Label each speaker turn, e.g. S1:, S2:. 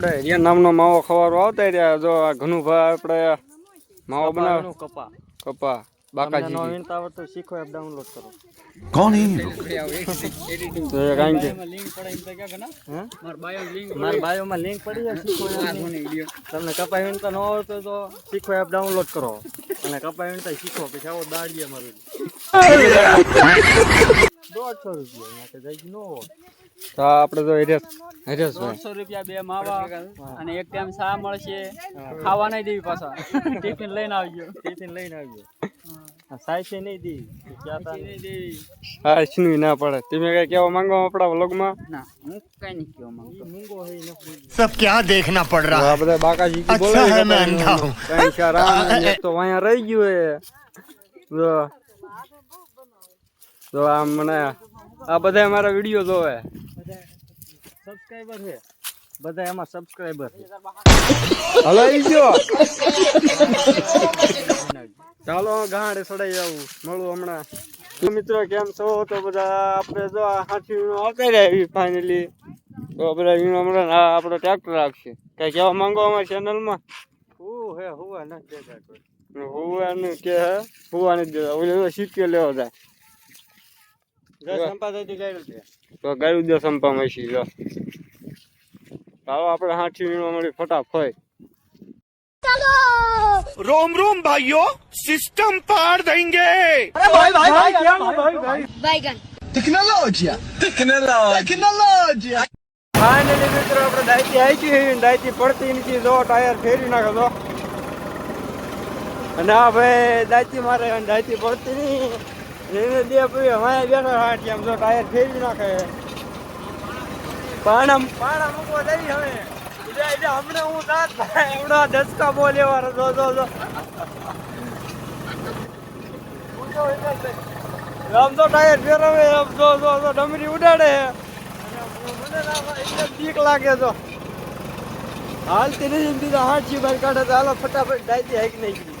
S1: Area નામનો માવો ખવારો આવતા રહ્યા જો આ ઘનુભાઈ આપણે માવો બનાવ.
S2: કપા.
S1: કપા. બાકાજી
S2: નવીન તાવર તો શીખો એપ ડાઉનલોડ કરો.
S3: કોણ એડિટિંગ તો કાઈ
S1: કે. લિંક પડે તો કે
S2: બાયો લિંક માર બાયો માં લિંક પડી જાય શીખો એપ તમને કપા વિન તો ન આવડતો તો શીખો એપ ડાઉનલોડ કરો. અને કપા વિન તો શીખો પછી આવો દાડીએ મારું 150 રૂપિયા અહીંયા જઈ ન હોય
S1: તો આપણે તો હેરેસ કઈ
S3: ક્યાં
S1: દેખના આ બધા તો વાયા રહી ગયો તો તો મને આ બધા મારા વીડિયો જોવે.
S2: સબસ્ક્રાઇબર છે. બધા એમાં સબસ્ક્રાઇબર છે.
S1: હલાઈ ગયો. ચાલો ગાંડ સડાઈ આવું. મળું હમણાં. તો મિત્રો કેમ છો? તો બધા આપણે જો આ હાથી વીણો આવતા રહ્યા ફાઇનલી તો બધા વીણો હમણાં આપણો ટ્રેક્ટર રાખશે. કઈ કહેવા માંગો અમારી ચેનલમાં
S2: હું હે હુવા નથી દેતા
S1: હુવાનું કે હે હુવા નથી દેતા ઓલે લેવો જાય. તો ગાયું દે સંપા મસી જો ચાલો આપણે હાથી વીણો મળી ફટાફટ
S3: रोम रोम भाइयों सिस्टम पार देंगे
S4: बैगन
S3: टेक्नोलॉजी टेक्नोलॉजी
S1: ફાઇનલી મિત્રો આપણે ડાયતી આવી ગઈ ડાયતી પડતી નથી જો ટાયર ફેરી નાખે તો અને આ ભાઈ ડાયતી મારે અને ડાયતી પડતી નહીં જો ટાયર ફેરવી નાખે. પાણા પાણા મૂકવા જઈ હવે. હમણાં હું ભાઈ હમણાં દસકા બોલેવાનો જો જો જો. ટાયર ફેરવે, આમ જો જો જો, ડમરી ઉડાડે. મને બીક લાગે તો હાલતી નથી દીધા હાથ જી કાઢે તો હાલો ફટાફટ ડાયતી હાઈક નહીં